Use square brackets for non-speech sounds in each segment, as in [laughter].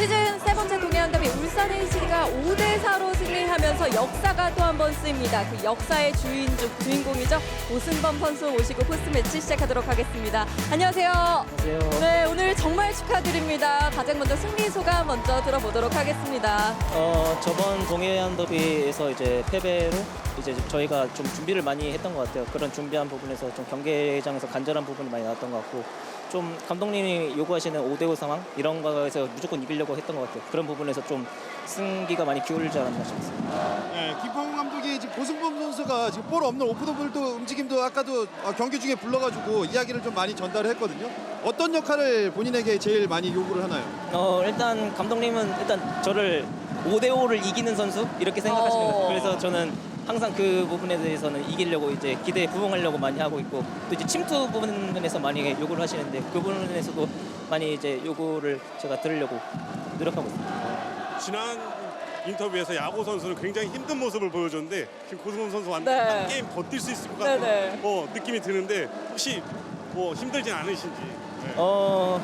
시즌 세 번째 동해안 더비 울산 NC가 5대 4로 승리하면서 역사가 또 한 번 쓰입니다. 그 역사의 주인공 주인공이죠. 오승범 선수 모시고 포스트 매치 시작하도록 하겠습니다. 안녕하세요. 안녕하세요. 네, 오늘 정말 축하드립니다. 가장 먼저 승리 소감 먼저 들어보도록 하겠습니다. 어, 저번 동해안 더비에서 이제 패배로 이제 저희가 좀 준비를 많이 했던 것 같아요. 그런 준비한 부분에서 좀 경기장에서 간절한 부분이 많이 나왔던 것 같고 좀 감독님이 요구하시는 5대5 상황 이런 거에서 무조건 이기려고 했던 것 같아요. 그런 부분에서 좀 승기가 많이 기울지 않았나 싶습니다. 네, 김포 감독이 지금 고승범 선수가 지금 볼 없는 오프더볼도 움직임도 아까도 어, 경기 중에 불러가지고 이야기를 좀 많이 전달했거든요. 어떤 역할을 본인에게 제일 많이 요구를 하나요? 어, 일단 감독님은 일단 저를 5대5를 이기는 선수 이렇게 생각하시는 것 어. 같아요. 그래서 저는 항상 그 부분에 대해서는 이기려고 이제 기대에 부응하려고 많이 하고 있고 또 이제 침투 부분에서 많이 요구를 하시는데 그 부분에서도 많이 이제 요구를 제가 들으려고 노력하고 있습니다. 지난 인터뷰에서 야구 선수는 굉장히 힘든 모습을 보여줬는데 지금 고승범 선수 완전 네. 한 게임 버틸 수 있을 것 같은 네 네. 어, 느낌이 드는데 혹시 뭐 힘들진 않으신지 네. 어,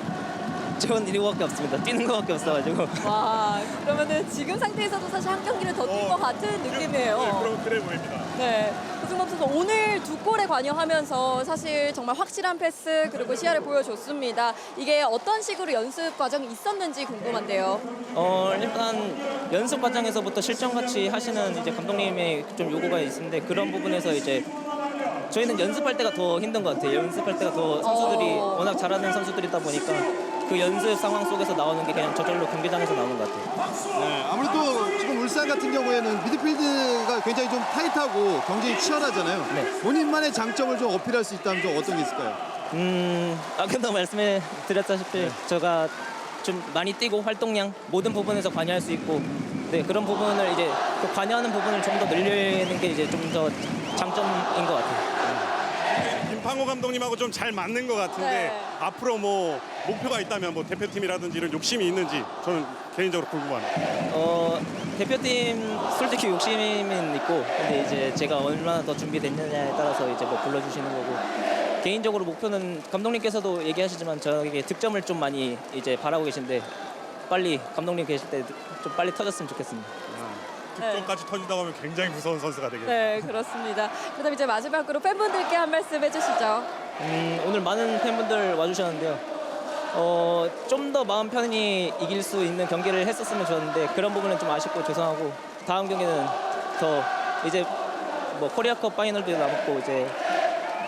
저는 이거밖에 없습니다. 뛰는 거밖에 없어가지고. 와, 그러면은 지금 상태에서도 사실 한 경기를 더뛸 어, 것 같은 네, 느낌이에요. 그럼 그래 보입니다. 네. 고승범 선수 오늘 두 골에 관여하면서 사실 정말 확실한 패스 그리고 시야를 보여줬습니다. 이게 어떤 식으로 연습 과정이 있었는지 궁금한데요. 어, 일단 연습 과정에서부터 실전 같이 하시는 이제 감독님의 좀 요구가 있는데 그런 부분에서 이제 저희는 연습할 때가 더 힘든 것 같아요. 연습할 때가 더 선수들이 어. 워낙 잘하는 선수들이다 보니까 그 연습 상황 속에서 나오는 게 그냥 저절로 경기장에서 나오는 것 같아요. 네, 아무래도 지금 울산 같은 경우에는 미드필드가 굉장히 좀 타이트하고 경쟁이 치열하잖아요. 네. 본인만의 장점을 좀 어필할 수 있다면 좀 어떤 게 있을까요? 음, 아까도 말씀해 드렸다시피 제가 좀 많이 뛰고 활동량 모든 부분에서 관여할 수 있고 네 그런 부분을 이제 그 관여하는 부분을 좀 더 늘리는 게 이제 좀 더 장점인 것 같아요. 김팡호 감독님하고 좀 잘 맞는 것 같은데 네. 앞으로 뭐 목표가 있다면 뭐 대표팀이라든지 이런 욕심이 있는지 저는 개인적으로 궁금합니다. 어 대표팀 솔직히 욕심은 있고 근데 이제 제가 얼마나 더 준비됐느냐에 따라서 이제 뭐 불러주시는 거고 개인적으로 목표는 감독님께서도 얘기하시지만 저에게 득점을 좀 많이 이제 바라고 계신데 빨리 감독님 계실 때 좀 빨리 터졌으면 좋겠습니다. 득점까지 터진다고 하면 굉장히 무서운 선수가 되겠네요. 네, 그렇습니다. 그다음 이제 마지막으로 팬분들께 한 말씀 해주시죠. 음, 오늘 많은 팬분들 와주셨는데요. 어, 좀 더 마음 편히 이길 수 있는 경기를 했었으면 좋았는데 그런 부분은 좀 아쉽고 죄송하고 다음 경기는 더 이제 뭐 코리아컵 파이널도 남았고 이제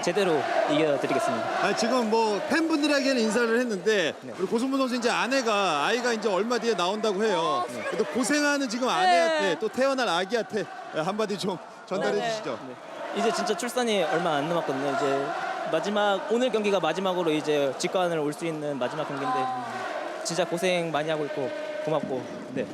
제대로 이겨드리겠습니다. 아, 지금 뭐 팬분들에게는 인사를 했는데 네. 우리 고승문 선수 이제 아내가 아이가 이제 얼마 뒤에 나온다고 해요. 네. 그래도 고생하는 지금 아내한테 또 태어날 아기한테 한마디 좀 전달해 네, 네. 주시죠. 이제 진짜 출산이 얼마 안 남았거든요. 이제 마지막 오늘 경기가 마지막으로 이제 직관을 올 수 있는 마지막 경기인데 진짜 고생 많이 하고 있고 고맙고 네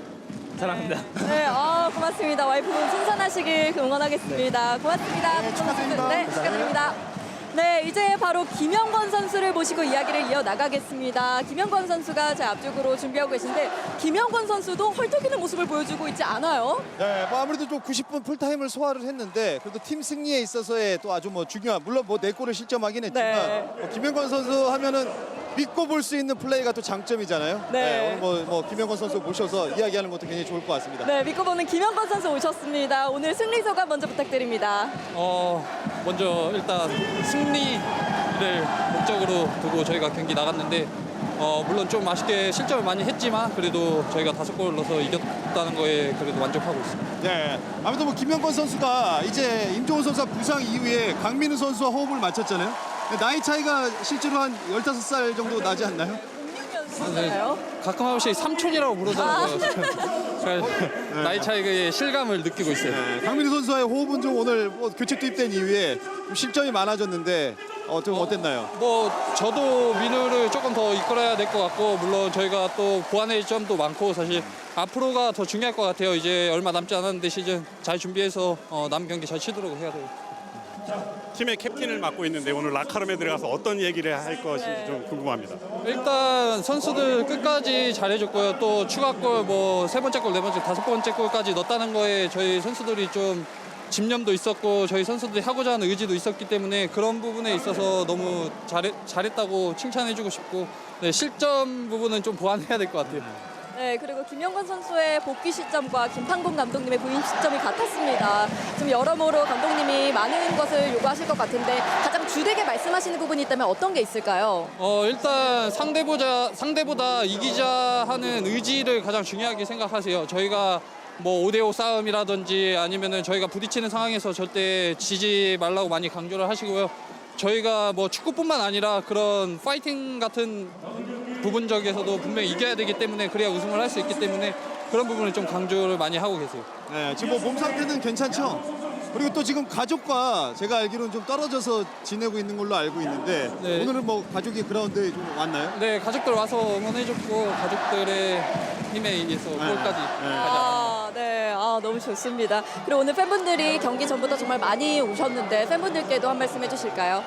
사랑합니다. 네, 아, 고맙습니다. 와이프분 순산하시길 응원하겠습니다. 고맙습니다. 네, 축하드립니다. 네, 축하드립니다. 네, 이제 바로 김영권 선수를 모시고 이야기를 이어 나가겠습니다. 김영권 선수가 제 앞쪽으로 준비하고 계신데 김영권 선수도 헐떡이는 모습을 보여주고 있지 않아요? 네, 뭐 아무래도 좀 90분 풀타임을 소화를 했는데 그래도 팀 승리에 있어서의 또 아주 뭐 중요한 물론 뭐 네 골을 실점하긴 했지만 네. 뭐 김영건 선수 하면은 믿고 볼 수 있는 플레이가 또 장점이잖아요. 네. 오늘 뭐, 뭐 김영건 선수 모셔서 이야기하는 것도 굉장히 좋을 것 같습니다. 네, 믿고 보는 김영권 선수 오셨습니다. 오늘 승리 소감 먼저 부탁드립니다. 어 먼저 일단 승리를 목적으로 두고 저희가 경기 나갔는데 어 물론 좀 아쉽게 실점을 많이 했지만 그래도 저희가 다섯 골 넣어서 이겼다는 거에 그래도 만족하고 있습니다. 네. 아무튼 뭐 김영건 선수가 이제 임종훈 선수가 부상 이후에 강민우 선수와 호흡을 맞췄잖아요. 나이 차이가 실제로 한 15살 정도 나지 않나요? 선수인가요? 가끔 한 번씩 삼촌이라고 부르더라고요. [laughs] 그래서 나이 차이의 실감을 느끼고 있어요. 네. 강민우 선수와의 호흡은 좀 오늘 뭐 교체 투입된 이후에 좀 실점이 많아졌는데 어, 좀 어땠나요? 뭐 저도 민우를 조금 더 이끌어야 될 것 같고 물론 저희가 또 보완할 점도 많고 사실 앞으로가 더 중요할 것 같아요. 이제 얼마 남지 않았는데 시즌 잘 준비해서 어, 남 경기 잘 치도록 해야 돼요. 팀의 캡틴을 맡고 있는데 오늘 라카룸에 들어가서 어떤 얘기를 할 것인지 네. 좀 궁금합니다. 일단 선수들 끝까지 잘해줬고요. 또 추가골 뭐 세 번째 골, 네 번째, 다섯 번째 골까지 넣었다는 거에 저희 선수들이 좀 집념도 있었고 저희 선수들이 하고자 하는 의지도 있었기 때문에 그런 부분에 있어서 너무 잘했, 잘했다고 칭찬해주고 싶고 네, 실점 부분은 좀 보완해야 될 것 같아요. 네, 그리고 김영건 선수의 복귀 시점과 김판곤 감독님의 부임 시점이 같았습니다. 지금 여러모로 감독님이 많은 것을 요구하실 것 같은데 가장 주되게 말씀하시는 부분이 있다면 어떤 게 있을까요? 어 일단 상대보자 상대보다 이기자 하는 의지를 가장 중요하게 생각하세요. 저희가 뭐 5대5 싸움이라든지 아니면은 저희가 부딪히는 상황에서 절대 지지 말라고 많이 강조를 하시고요. 저희가 뭐 축구뿐만 아니라 그런 파이팅 같은 부분적에서도 분명히 이겨야 되기 때문에 그래야 우승을 할 수 있기 때문에 그런 부분을 좀 강조를 많이 하고 계세요. 네, 지금 뭐 몸 상태는 괜찮죠? 그리고 또 지금 가족과 제가 알기로는 좀 떨어져서 지내고 있는 걸로 알고 있는데 네. 오늘은 뭐 가족이 그라운드에 좀 왔나요? 네, 가족들 와서 응원해줬고 가족들의 힘에 의해서 골까지 네. 가자. 아, 네. 아, 너무 좋습니다. 그리고 오늘 팬분들이 경기 전부터 정말 많이 오셨는데 팬분들께도 한 말씀 해주실까요?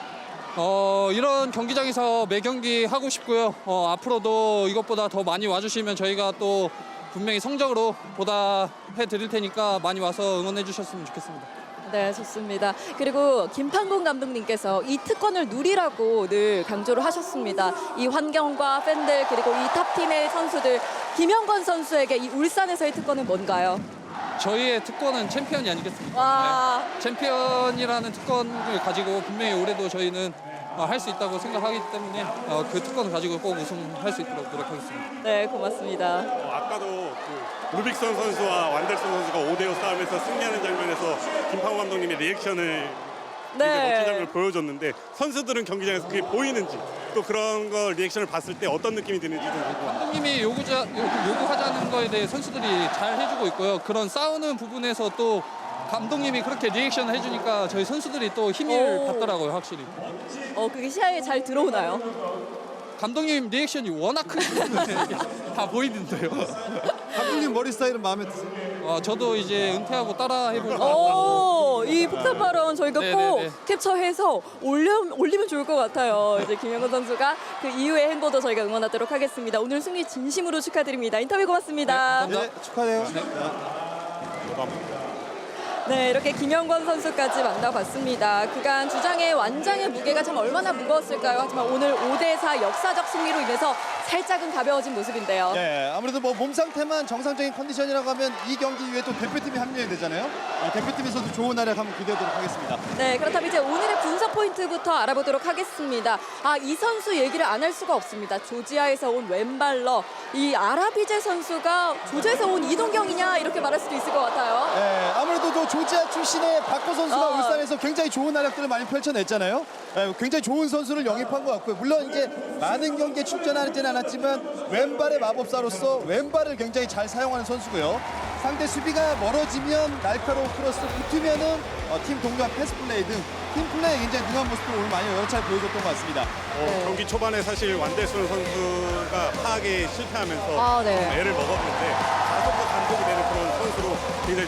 어, 이런 경기장에서 매 경기 하고 싶고요. 어, 앞으로도 이것보다 더 많이 와주시면 저희가 또 분명히 성적으로 보답해 드릴 테니까 많이 와서 응원해 주셨으면 좋겠습니다. 네, 좋습니다. 그리고 김판곤 감독님께서 이 특권을 누리라고 늘 강조를 하셨습니다. 이 환경과 팬들 그리고 이 탑팀의 선수들 김영건 선수에게 이 울산에서의 특권은 뭔가요? 저희의 특권은 챔피언이 아니겠습니까? 와. 네. 챔피언이라는 특권을 가지고 분명히 올해도 저희는 어, 할수 있다고 생각하기 때문에 어, 그 특권을 가지고 꼭 우승할 수 있도록 노력하겠습니다. 네, 고맙습니다. 어, 아까도 그 루빅선 선수와 완델슨 선수가 5대5 싸움에서 승리하는 장면에서 김팡호 감독님의 리액션을 굉장히 멋진 장면을 네. 보여줬는데 선수들은 경기장에서 그게 보이는지 또 그런 거 리액션을 봤을 때 어떤 느낌이 드는지 좀 궁금합니다. 감독님이 요구자, 요- 요구 하자는 거에 대해 선수들이 잘 해주고 있고요. 그런 싸우는 부분에서 또 감독님이 그렇게 리액션을 해주니까 저희 선수들이 또 힘을 오. 받더라고요, 확실히. 어, 그게 시야에 잘 들어오나요? 감독님 리액션이 워낙 크기 때문에 [laughs] 다 보이는데요. 감독님 머리 스타일은 마음에 드세요? 어, 저도 이제 은퇴하고 따라 해보고 오, 이 폭탄 발언 저희가 네, 꼭 네, 네. 캡처해서 올려, 올리면 좋을 것 같아요. 이제 김영건 선수가 그 이후의 행보도 저희가 응원하도록 하겠습니다. 오늘 승리 진심으로 축하드립니다. 인터뷰 고맙습니다. 네, 네, 축하해요. 네, 이렇게 김영권 선수까지 만나봤습니다. 그간 주장의 완장의 무게가 참 얼마나 무거웠을까요? 하지만 오늘 5대4 역사적 승리로 인해서 살짝은 가벼워진 모습인데요. 네, 아무래도 뭐 몸 상태만 정상적인 컨디션이라고 하면 이 경기 이후에 또 대표팀이 합류해야 되잖아요. 어, 대표팀에서도 좋은 활약 한번 기대하도록 하겠습니다. 네, 그렇다면 이제 오늘의 분석 포인트부터 알아보도록 하겠습니다. 아, 이 선수 얘기를 안 할 수가 없습니다. 조지아에서 온 왼발러. 이 아라비제 선수가 조지아에서 온 이동경이냐 이렇게 말할 수도 있을 것 같아요. 네, 아무래도 또 조지아 출신의 박호 선수가 아. 울산에서 굉장히 좋은 활약들을 많이 펼쳐냈잖아요. 네, 굉장히 좋은 선수를 영입한 것 같고요. 물론 이제 많은 경기에 출전하지는 않았 지만 왼발의 마법사로서 왼발을 굉장히 잘 사용하는 선수고요. 상대 수비가 멀어지면 날카로운 크로스 붙으면은 어, 팀 동료와 패스 플레이 등 팀 플레이에 굉장히 능한 모습을 오늘 많이 여러 차례 보여줬던 것 같습니다. 어, 네. 경기 초반에 사실 완델슨 선수가 파악에 실패하면서 아, 네. 좀 애를 먹었는데 가속과 단독이 되는 그런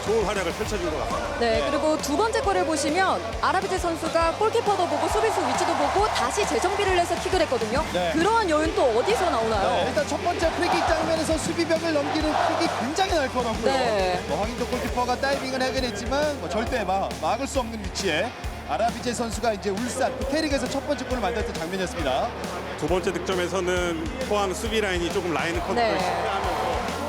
좋은 활약을 펼쳐준 것 같습니다. 네, 그리고 두 번째 골을 보시면 아라비제 선수가 골키퍼도 보고 수비수 위치도 보고 다시 재정비를 해서 킥을 했거든요. 네. 그러한 요인 또 어디서 나오나요? 네, 일단 첫 번째 프리킥 장면에서 수비벽을 넘기는 킥이 굉장히 날카롭고요. 네. 뭐 황인조 골키퍼가 다이빙을 하긴 했지만 뭐 절대 막, 막을 수 없는 위치에 아라비제 선수가 이제 울산 그 K리그에서 첫 번째 골을 만들었던 장면이었습니다. 두 번째 득점에서는 포항 수비 라인이 조금 라인을 컨트롤 네. 실패하면서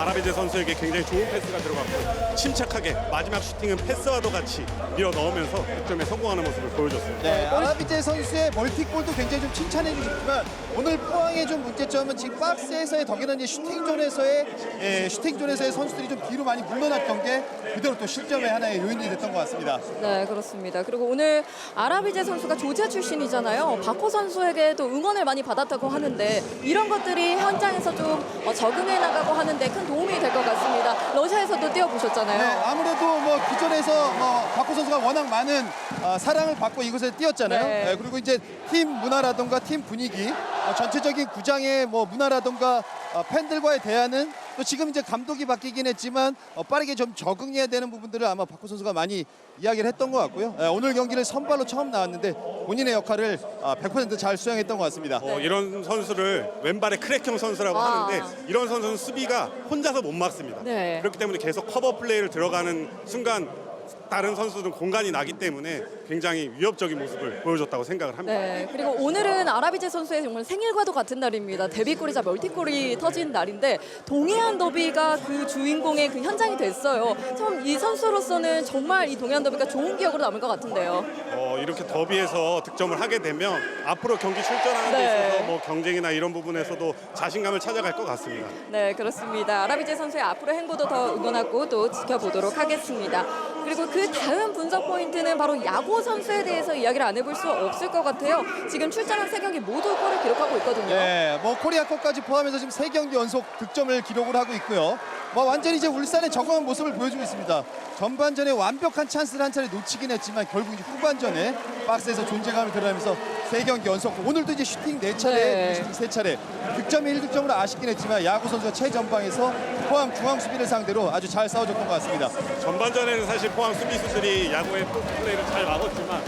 아라베제 선수에게 굉장히 좋은 패스가 들어갔고 침착하게 마지막 슈팅은 패스와도 같이 밀어 넣으면서 득점에 성공하는 모습을 보여줬습니다. 네, 아라비제 선수의 멀티골도 굉장히 좀 칭찬해 주셨지만 오늘 포항의 좀 문제점은 지금 박스에서의 덕에는 이제 슈팅존에서의 예, 슈팅존에서의 선수들이 좀 뒤로 많이 물러났던 게 그대로 또 실점의 하나의 요인이 됐던 것 같습니다. 네, 그렇습니다. 그리고 오늘 아라비제 선수가 조지아 출신이잖아요. 바코 선수에게도 응원을 많이 받았다고 하는데 이런 것들이 현장에서 좀 어, 적응해 나가고 하는데 큰 도움이 될 것 같습니다. 러시아에서도 네, 뛰어보셨잖아요. 아무래도 뭐 기존에서 뭐 박호 선수가 워낙 많은 아, 사랑을 받고 이곳에 뛰었잖아요. 네. 네, 그리고 이제 팀 문화라던가 팀 분위기, 어, 전체적인 구장의 뭐 문화라던가 어, 팬들과의 대화는 또 지금 이제 감독이 바뀌긴 했지만 어, 빠르게 좀 적응해야 되는 부분들을 아마 박호 선수가 많이 이야기를 했던 것 같고요. 예, 오늘 경기를 선발로 처음 나왔는데 본인의 역할을 아, 100%잘 수행했던 것 같습니다. 어, 이런 선수를 왼발의 크랙형 선수라고 아. 하는데 이런 선수는 수비가 혼자서 못 막습니다. 네. 그렇기 때문에 계속 커버 플레이를 들어가는 순간 다른 선수들은 공간이 나기 때문에 굉장히 위협적인 모습을 보여줬다고 생각을 합니다. 네, 그리고 오늘은 아라비제 선수의 정말 생일과도 같은 날입니다. 데뷔골이자 멀티골이 터진 날인데 동해안 더비가 그 주인공의 그 현장이 됐어요. 참 이 선수로서는 정말 이 동해안 더비가 좋은 기억으로 남을 것 같은데요. 어, 이렇게 더비에서 득점을 하게 되면 앞으로 경기 출전하는 데 네. 있어서 뭐 경쟁이나 이런 부분에서도 자신감을 찾아갈 것 같습니다. 네, 그렇습니다. 아라비제 선수의 앞으로 행보도 더 응원하고 또 지켜보도록 하겠습니다. 그리고 그 다음 분석 포인트는 바로 야구 선수에 대해서 이야기를 안 해볼 수 없을 것 같아요. 지금 출전한 세 경기 모두 골을 기록하고 있거든요. 네, 뭐 코리아컵까지 포함해서 지금 세 경기 연속 득점을 기록을 하고 있고요. 뭐 완전히 이제 울산에 적응한 모습을 보여주고 있습니다. 전반전에 완벽한 찬스를 한 차례 놓치긴 했지만 결국 후반전에 박스에서 존재감을 드러내면서 세 경기 연속 오늘도 이제 슈팅 네 차례, 네. 슈팅 세 차례 득점 1득점으로 아쉽긴 했지만 야구 선수가 최전방에서 포항 중앙 수비를 상대로 아주 잘 싸워줬던 것 같습니다. 전반전에는 사실 포항 수비수들이 야구의 또 플레이를 잘 막았지만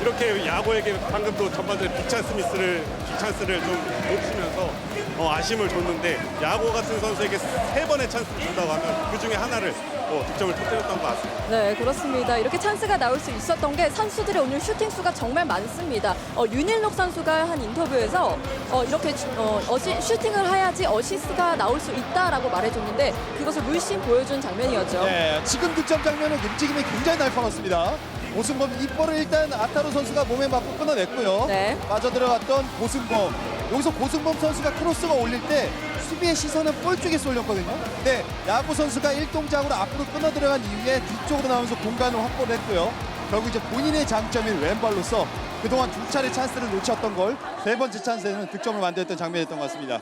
이렇게 야구에게 방금도 전반전에 빅찬 스 미스를 빅찬스를 좀 놓치면서 어, 아쉬움을 줬는데 야구 같은 선수에게 세 번의 찬스를 준다고 하면 그 중에 하나를 어, 득점을 터뜨렸던 것 같습니다. 네, 그렇습니다. 이렇게 찬스가 나올 수 있었던 게 선수들의 오늘 슈팅 수가 정말 많습니다. 어, 윤일록 선수가 한 인터뷰에서 어, 이렇게 주- 어, 어시, 슈팅을 해야지 어시스가 나올 수 있다라고 말해줬는데 그것을 물씬 보여준 장면이었죠. 네, 지금 득점 장면은 움직임이 굉장히 날카롭습니다. 오승범 이볼을 일단 아타로 선수가 몸에 맞고 끊어냈고요. 네. 빠져들어갔던 고승범. 여기서 고승범 선수가 크로스가 올릴 때 수비의 시선은 볼 쪽에 쏠렸거든요. 네, 야구 선수가 일동작으로 앞으로 끊어 들어간 이후에 뒤쪽으로 나오면서 공간을 확보를 했고요. 결국 이제 본인의 장점인 왼발로서 그동안 두 차례 찬스를 놓쳤던 걸 세 번째 찬스에는 득점을 만들었던 장면이었던 것 같습니다.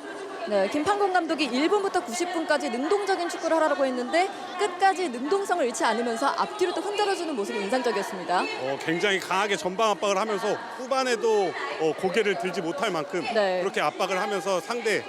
네, 김판곤 감독이 1분부터 90분까지 능동적인 축구를 하라고 했는데 끝까지 능동성을 잃지 않으면서 앞뒤로 또 흔들어주는 모습이 인상적이었습니다. 어, 굉장히 강하게 전방 압박을 하면서 후반에도 어, 고개를 들지 못할 만큼 네. 그렇게 압박을 하면서 상대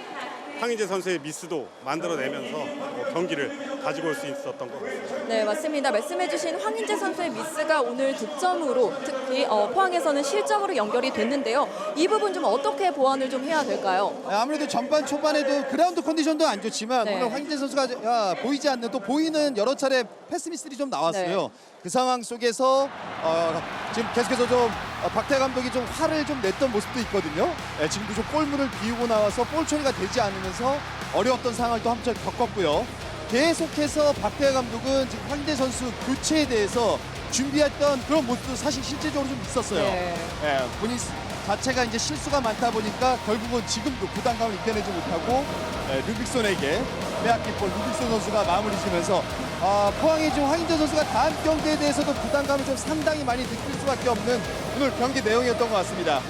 황희재 선수의 미스도 만들어내면서 어, 경기를 가지고 올 수 있었던 것 같습니다. 네, 맞습니다. 말씀해주신 황인재 선수의 미스가 오늘 득점으로 특히 어, 포항에서는 실점으로 연결이 됐는데요. 이 부분 좀 어떻게 보완을 좀 해야 될까요? 네, 아무래도 전반 초반에도 그라운드 컨디션도 안 좋지만 네. 오늘 황인재 선수가 야, 보이지 않는 또 보이는 여러 차례 패스 미스들이 좀 나왔어요. 네. 그 상황 속에서 어, 지금 계속해서 좀 어, 박태 감독이 좀 화를 좀 냈던 모습도 있거든요. 예, 지금도 좀 골문을 비우고 나와서 볼 처리가 되지 않으면서 어려웠던 상황을 또 한번 겪었고요. 계속해서 박태 감독은 지금 황인재 선수 교체에 대해서 준비했던 그런 모습도 사실 실제적으로 좀 있었어요. 네. 예, 본인 스- 자체가 이제 실수가 많다 보니까 결국은 지금도 부담감을 이겨내지 못하고 예, 루빅손에게 빼앗긴 볼 루빅손 선수가 마무리 지면서 아, 포항의 지금 황인재 선수가 다음 경기에 대해서도 부담감을 좀 상당히 많이 느낄 수밖에 없는 오늘 경기 내용이었던 것 같습니다.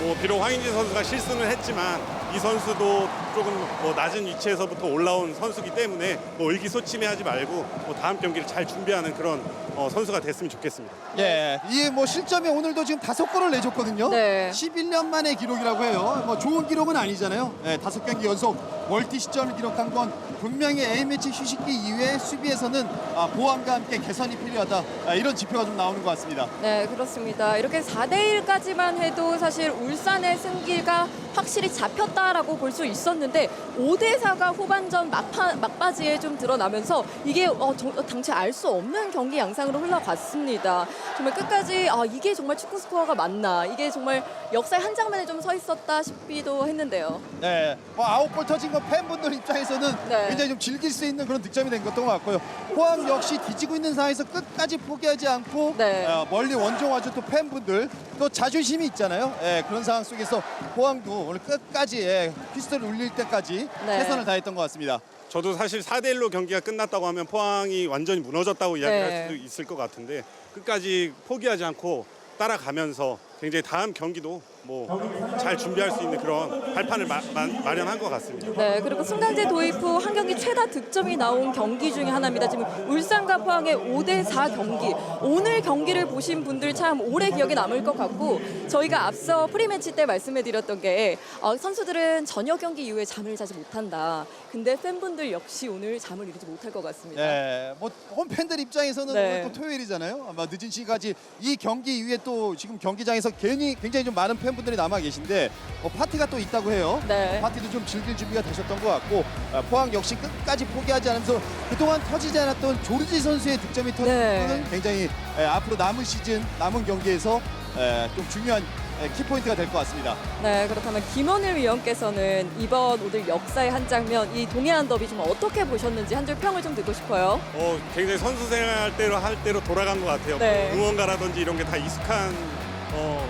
뭐 비록 황인재 선수가 실수는 했지만 이 선수도 조금 뭐 낮은 위치에서부터 올라온 선수기 때문에 뭐 의기소침해하지 말고 뭐 다음 경기를 잘 준비하는 그런 어, 선수가 됐으면 좋겠습니다. 예, 이 뭐 실점이 오늘도 지금 다섯 골을 내줬거든요. 네. 11년 만의 기록이라고 해요. 뭐 좋은 기록은 아니잖아요. 예, 다섯 경기 연속 멀티 시점을 기록한 건 분명히 A매치 휴식기 이후에 수비에서는 아, 보완과 함께 개선이 필요하다. 아, 이런 지표가 좀 나오는 것 같습니다. 네, 그렇습니다. 이렇게 4대 1까지만 해도 사실 울산의 승기가 확실히 잡혔다라고 볼 수 있었는데 5대 4가 후반전 막파, 막바지에 좀 드러나면서 이게 어, 정- 당최 알 수 없는 경기 양상으로 흘러갔습니다. 정말 끝까지 아, 이게 정말 축구 스코어가 맞나? 이게 정말 역사의 한 장면에 좀 서 있었다 싶기도 했는데요. 네, 뭐 아홉 골 터진 건 팬분들 입장에서는 네. 굉장히 좀 즐길 수 있는 그런 득점이 된 것도 같고요. 포항 역시 뒤지고 있는 상황에서 끝까지 포기하지 않고 네. 어, 멀리 원정 와준 또 팬분들 또 자존심이 있잖아요. 예, 그런 상황 속에서 포항도 오늘 끝까지 예, 피스톨을 울릴 때까지 네. 최선을 다했던 것 같습니다. 저도 사실 4대 1로 경기가 끝났다고 하면 포항이 완전히 무너졌다고 네. 이야기할 수도 있을 것 같은데 끝까지 포기하지 않고 따라가면서 굉장히 다음 경기도 뭐 잘 준비할 수 있는 그런 발판을 마, 련한것 같습니다. 네, 그리고 승강제 도입 후 한 경기 최다 득점이 나온 경기 중에 하나입니다. 지금 울산과 포항의 5대 4 경기. 오늘 경기를 보신 분들 참 오래 기억에 남을 것 같고 저희가 앞서 프리매치 때 말씀해드렸던 게 어, 선수들은 저녁 경기 이후에 잠을 자지 못한다. 근데 팬분들 역시 오늘 잠을 이루지 못할 것 같습니다. 네, 뭐 홈팬들 입장에서는 네. 오늘 또 토요일이잖아요. 아마 늦은 시간까지 이 경기 이후에 또 지금 경기장에서 괜히 굉장히 좀 많은 팬 팬분들이 남아 계신데 어, 파티가 또 있다고 해요. 네. 파티도 좀 즐길 준비가 되셨던 것 같고 아, 포항 역시 끝까지 포기하지 않으면서 그동안 터지지 않았던 조르지 선수의 득점이 터지는 네. 굉장히 에, 앞으로 남은 시즌 남은 경기에서 에, 좀 중요한 에, 키포인트가 될 것 같습니다. 네, 그렇다면 김원일 위원께서는 이번 오늘 역사의 한 장면, 이 동해안 더비 좀 어떻게 보셨는지 한 줄 평을 좀 듣고 싶어요. 어, 굉장히 선수 생활 때로 할 때로 돌아간 것 같아요. 네. 응원가라든지 이런 게 다 익숙한 어,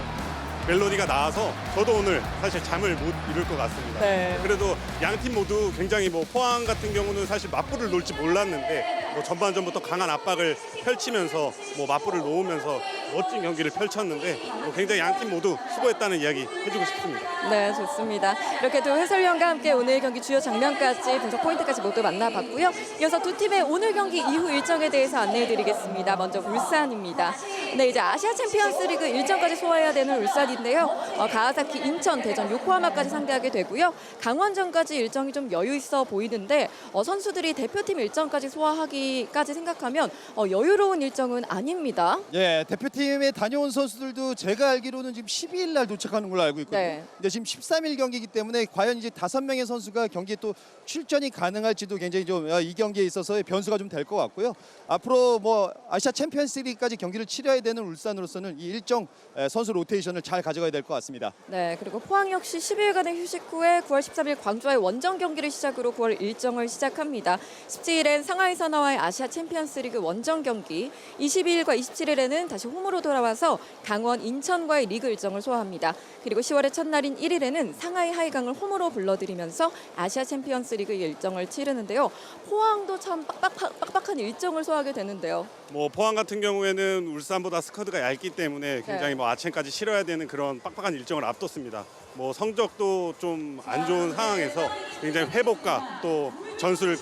멜로디가 나와서 저도 오늘 사실 잠을 못 이룰 것 같습니다. 네. 그래도 양 팀 모두 굉장히 뭐 포항 같은 경우는 사실 맞불을 놓을지 몰랐는데 뭐 전반전부터 강한 압박을 펼치면서 뭐 맞불을 놓으면서 멋진 경기를 펼쳤는데 뭐 굉장히 양 팀 모두 수고했다는 이야기 해주고 싶습니다. 네, 좋습니다. 이렇게 두 해설위원과 함께 오늘 경기 주요 장면까지 분석 포인트까지 모두 만나봤고요. 이어서 두 팀의 오늘 경기 이후 일정에 대해서 안내해드리겠습니다. 먼저 울산입니다. 네, 이제 아시아 챔피언스리그 일정까지 소화해야 되는 울산인데요. 어, 가와사키, 인천, 대전, 요코하마까지 상대하게 되고요. 강원전까지 일정이 좀 여유 있어 보이는데 어, 선수들이 대표팀 일정까지 소화하기 까지 생각하면 어, 여유로운 일정은 아닙니다. 예, 대표팀에 다녀온 선수들도 제가 알기로는 지금 12일 날 도착하는 걸로 알고 있거든요. 네. 근데 지금 13일 경기이기 때문에 과연 이제 다섯 명의 선수가 경기에 또 출전이 가능할지도 굉장히 좀 아, 이 경기에 있어서의 변수가 좀 될 것 같고요. 앞으로 뭐 아시아 챔피언스리그까지 경기를 치러야 되는 울산으로서는 이 일정 에, 선수 로테이션을 잘 가져가야 될 것 같습니다. 네, 그리고 포항 역시 10일간의 휴식 후에 9월 13일 광주와의 원정 경기를 시작으로 9월 일정을 시작합니다. 17일엔 상하이 선화와 의 아시아 챔피언스리그 원정 경기, 22일과 27일에는 다시 홈으로 돌아와서 강원 인천과의 리그 일정을 소화합니다. 그리고 10월의 첫날인 1일에는 상하이 하이강을 홈으로 불러들이면서 아시아 챔피언스리그 일정을 치르는데요. 포항도 참 빡빡, 빡빡한 일정을 소화하게 되는데요. 뭐 포항 같은 경우에는 울산보다 스쿼드가 얇기 때문에 굉장히 네. 뭐 아침까지 치러야 되는 그런 빡빡한 일정을 앞뒀습니다. 뭐 성적도 좀 안 좋은 상황에서 굉장히 회복과 또 전술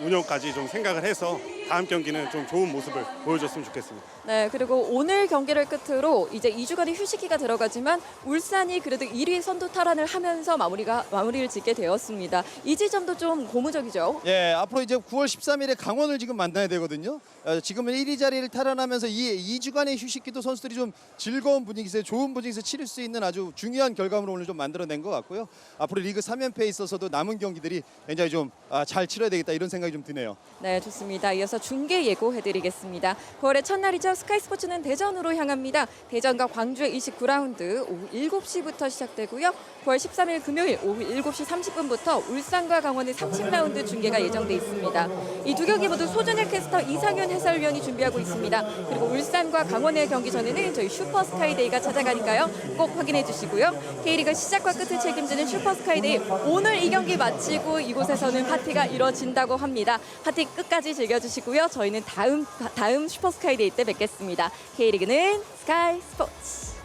운영까지 좀 생각을 해서 다음 경기는 좀 좋은 모습을 보여줬으면 좋겠습니다. 네, 그리고 오늘 경기를 끝으로 이제 2주간의 휴식기가 들어가지만 울산이 그래도 1위 선두 탈환을 하면서 마무리가 마무리를 짓게 되었습니다. 이 지점도 좀 고무적이죠. 예, 앞으로 이제 9월 13일에 강원을 지금 만나야 되거든요. 어, 지금은 1위 자리를 탈환하면서 이 2주간의 휴식기도 선수들이 좀 즐거운 분위기에서 좋은 분위기에서 치를 수 있는 아주 중요한 결과물을 오늘 좀 만들어낸 것 같고요. 앞으로 리그 3연패에 있어서도 남은 경기들이 굉장히 좀잘 치러야 되겠다 이런 생각이 좀 드네요. 네, 좋습니다. 이어서 중계 예고해드리겠습니다. 9월의 첫날이죠. 스카이 스포츠는 대전으로 향합니다. 대전과 광주의 29라운드 오후 7시부터 시작되고요. 9월 13일 금요일 오후 7시 30분부터 울산과 강원의 30라운드 중계가 예정돼 있습니다. 이 두 경기 모두 소준일 캐스터 이상현 해설위원이 준비하고 있습니다. 그리고 울산과 강원의 경기 전에는 저희 슈퍼스카이데이가 찾아가니까요. 꼭 확인해 주시고요. K리그 시작과 끝을 책임지는 슈퍼스카이데이 오늘 이 경기 마치고 이곳에서는 파티가 이뤄진다고 합니다. 파티 끝까지 즐겨주시고요. 저희는 다음 다음 슈퍼스카이데이 때 뵙겠습니다. K리그는 스카이 스포츠.